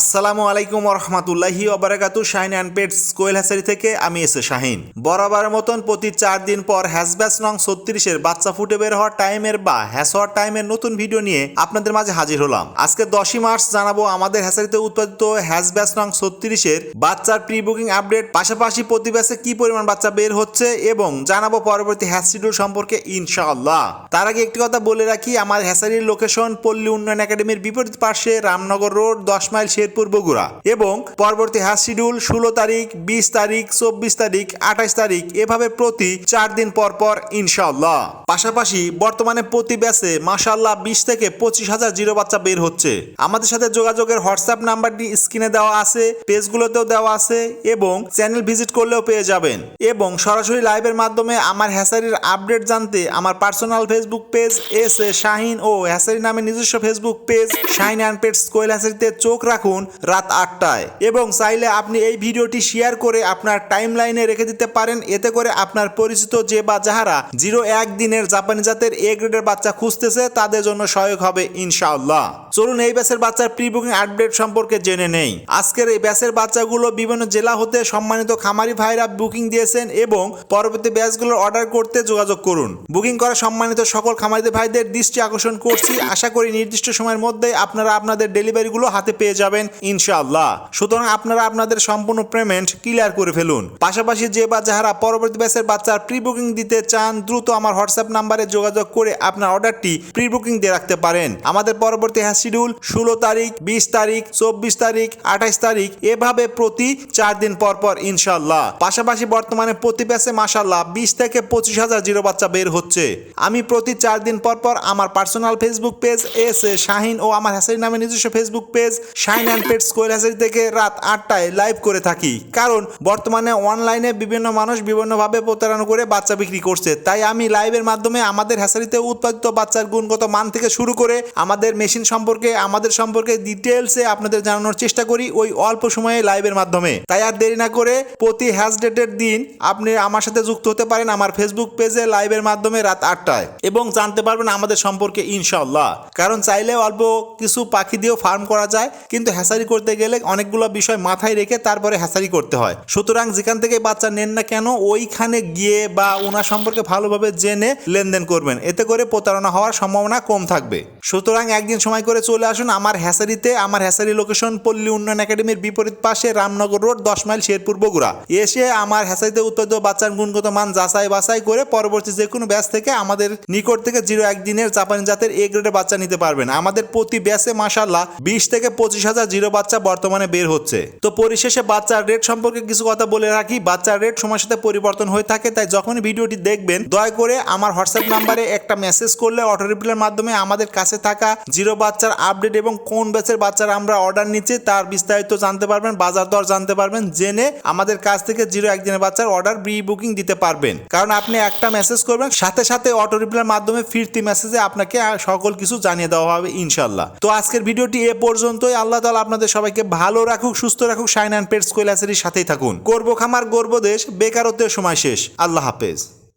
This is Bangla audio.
আসসালামু আলাইকুম রহমতুল্লাহি ওবরাকাতু Shahin and pets quail hatchery থেকে আমি এসে শাহিন। বরাবরের মতন প্রতি চার দিন পর হ্যাসব্যাস নং ছত্রিশের বাচ্চা ফুটে বের হওয়ার টাইমের বা হ্যাস হওয়ার টাইমের নতুন ভিডিও নিয়ে আপনাদের মাঝে হাজির হলাম। আজকে দশই মার্চ জানাব আমাদের হ্যাসারিতে উৎপাদিত হ্যাসব্যাস নং ছত্রিশের বাচ্চার প্রি বুকিং আপডেট, পাশাপাশি প্রতি ব্যাচে কি পরিমাণ বাচ্চা বের হচ্ছে এবং জানাব পরবর্তী হ্যাস শিডিউল সম্পর্কে ইনশাআল্লাহ। তার আগে একটি কথা বলে রাখি, আমার হ্যাসারির লোকেশন পল্লী উন্নয়ন একাডেমির বিপরীত পাশে রামনগর রোড, দশ মাইল শেরপুর বগুড়া এবং পরবর্তী হ্যাশ শিডিউল ষোলো তারিখ, বিশ তারিখ, চব্বিশ তারিখ, আঠাশ তারিখ, এভাবে প্রতি চার দিন পর পর ইনশাল্লাহ পাশাপাশি বর্তমানে প্রতি ব্যাচে মাসাল্লাহ বিশ থেকে পঁচিশ হাজার জিরো বাচ্চা বের হচ্ছে। আমাদের সাথে যোগাযোগের হোয়াটসঅ্যাপ নাম্বারটি স্ক্রিনে দেওয়া আছে, পেজগুলোতেও দেওয়া আছে এবং চ্যানেল ভিজিট করলেও পেয়ে যাবেন। এবং সরাসরি লাইভের মাধ্যমে আমার হ্যাসারির আপডেট জানতে আমার personal Facebook page S A Shahin O hatchery নামে নিজস্ব Facebook page Shahin and pets quail হ্যাসারিতে চোখ রাখুন। রাত আটটায়। এবং চাইলে আপনি এই ভিডিওটি শেয়ার করে আপনার টাইম লাইনে রেখে দিতে পারেন। এতে করে আপনার পরিচিত যে বা যাহারা জিরো এক দিনের জাপানি জাতের এ গ্রেডের বাচ্চা খুঁজতেছে, তাদের জন্য সহায়ক হবে ইনশাআল্লাহ। চলুন এই ব্যাচের বাচ্চার প্রি বুকিং আপডেট সম্পর্কে জেনে নেই। আজকের এই ব্যাচের বাচ্চাগুলো বিভিন্ন জেলা হতে সম্মানিত খামারি ভাইরা বুকিং দিয়েছেন এবং পরবর্তী ব্যাচগুলোর অর্ডার করতে যোগাযোগ করুন। বুকিং করা সম্মানিত সকল খামারি ভাইদের দৃষ্টি আকর্ষণ করছি। আশা করি নির্দিষ্ট সময়ের মধ্যে আপনারা আপনাদের ডেলিভারিগুলো হাতে পেয়ে যাবেন। ইনশাআল্লাহ। সুতরাং আপনারা আপনাদের সম্পূর্ণ পেমেন্ট ক্লিয়ার করে ফেলুন। পাশাপাশি যে বা যাহারা পরবর্তী ব্যাচের বাচ্চার প্রি বুকিং দিতে চান, দ্রুত আমার হোয়াটসঅ্যাপ নাম্বারে যোগাযোগ করে আপনার অর্ডারটি প্রি বুকিং দিয়ে রাখতে পারেন। আমাদের পরবর্তী হ্যাশ শিডিউল ষোলো তারিখ, বিশ তারিখ, চব্বিশ তারিখ, আঠাইশ তারিখ, এভাবে প্রতি চার দিন পর পর ইনশাল্লাহ পাশাপাশি বর্তমানে প্রতি ব্যাচে মাসাল্লাহ বিশ থেকে পঁচিশ হাজার জিরো বাচ্চা বের হচ্ছে। আমি প্রতি চার দিন পর পর আমার personal Facebook page S A Shahin ও আমার হ্যাসারি নামে নিজস্ব Facebook page Shahin pets quail থেকে রাত আটটায় লাইভ করে থাকি। কারণ বর্তমানে অনলাইনে বিভিন্ন মানুষ বিভিন্নভাবে প্রতারণা করে বাচ্চা বিক্রি করছে। তাই আমি লাইভের মাধ্যমে আমাদের হ্যাসারিতে উৎপাদিত বাচ্চার গুণগত মান থেকে শুরু করে আমাদের মেশিন সম্পর্কে, আমাদের সম্পর্কে ডিটেলসে আপনাদের জানানোর চেষ্টা করি ওই অল্প সময়ে লাইভের মাধ্যমে। তাই আর দেরি না করে প্রতি হ্যাশ ডেটের দিন আপনি আমার সাথে যুক্ত হতে পারেন আমার ফেসবুক পেজে লাইভের মাধ্যমে রাত আটটায়। এবং জানতে পারবেন আমাদের সম্পর্কে ইনশাল্লাহ কারণ চাইলে অল্প কিছু পাখি দিয়েও ফার্ম করা যায়, কিন্তু হ্যাসারি করতে গেলে অনেকগুলো বিষয় মাথায় রেখে তারপরে হ্যাসারি করতে হয়। সুতরাং যেখান থেকে বাচ্চা নেন না কেন, ওইখানে গিয়ে বা ওনার সম্পর্কে ভালোভাবে জেনে লেনদেন করবেন। এতে করে প্রতারণা হওয়ার সম্ভাবনা কম থাকবে। সুতরাং একদিন সময় করে চলে আসুন আমার হ্যাসারিতে। আমার হ্যাসারি লোকেশন পল্লী উন্নয়ন একাডেমির বিপরীত পাশে রামনগর রোড, দশ মাইল শেরপুর বগুড়া। এসে আমার হ্যাসারিতে উৎপাদিত বাচ্চার গুণগত মান যাচাই বাছাই করে পরবর্তী যে কোনো ব্যাচ থেকে আমাদের নিকট থেকে জিরো একদিনের জাপানি জাতের এ গ্রেডের বাচ্চা নিতে পারবেন। আমাদের প্রতি ব্যাচে মাসাল্লাহ বিশ থেকে পঁচিশ হাজার জিরো বাচ্চা বর্তমানে বের হচ্ছে। তো পরিশেষে বাচ্চার রেট সম্পর্কে কিছু কথা বলে রাখি। বাচ্চার রেট সময়ের সাথে পরিবর্তন হয়ে থাকে, তাই যখনই ভিডিওটি দেখবেন, দয়া করে আমার হোয়াটসঅ্যাপ নাম্বারে একটা মেসেজ করলে অটো রিপ্লাইয়ের মাধ্যমে আমাদের কাছে থাকা জিরো বাচ্চার আপডেট এবং কোন ব্যাচের বাচ্চার আমরা অর্ডার নিচ্ছি তার বিস্তারিত জানতে পারবেন, বাজার দর জানতে পারবেন, জেনে আমাদের কাছ থেকে জিরো একদিনের বাচ্চার অর্ডার প্রি বুকিং দিতে পারবেন। কারণ আপনি একটা মেসেজ করবেন, সাথে সাথে অটো রিপ্লাইয়ের মাধ্যমে ফিরতি মেসেজে আপনাকে সকল কিছু জানিয়ে দেওয়া হবে ইনশাল্লাহ তো আজকের ভিডিওটি এ পর্যন্তই। আল্লাহ তালা আপনাদের সবাইকে ভালো রাখুক, সুস্থ রাখুক সাইন অ্যান্ড পেটস কৈলাসের সাথেই থাকুন। করব খামার, গর্ব দেশ, বেকারত্বের সময় শেষ। আল্লাহ হাফেজ।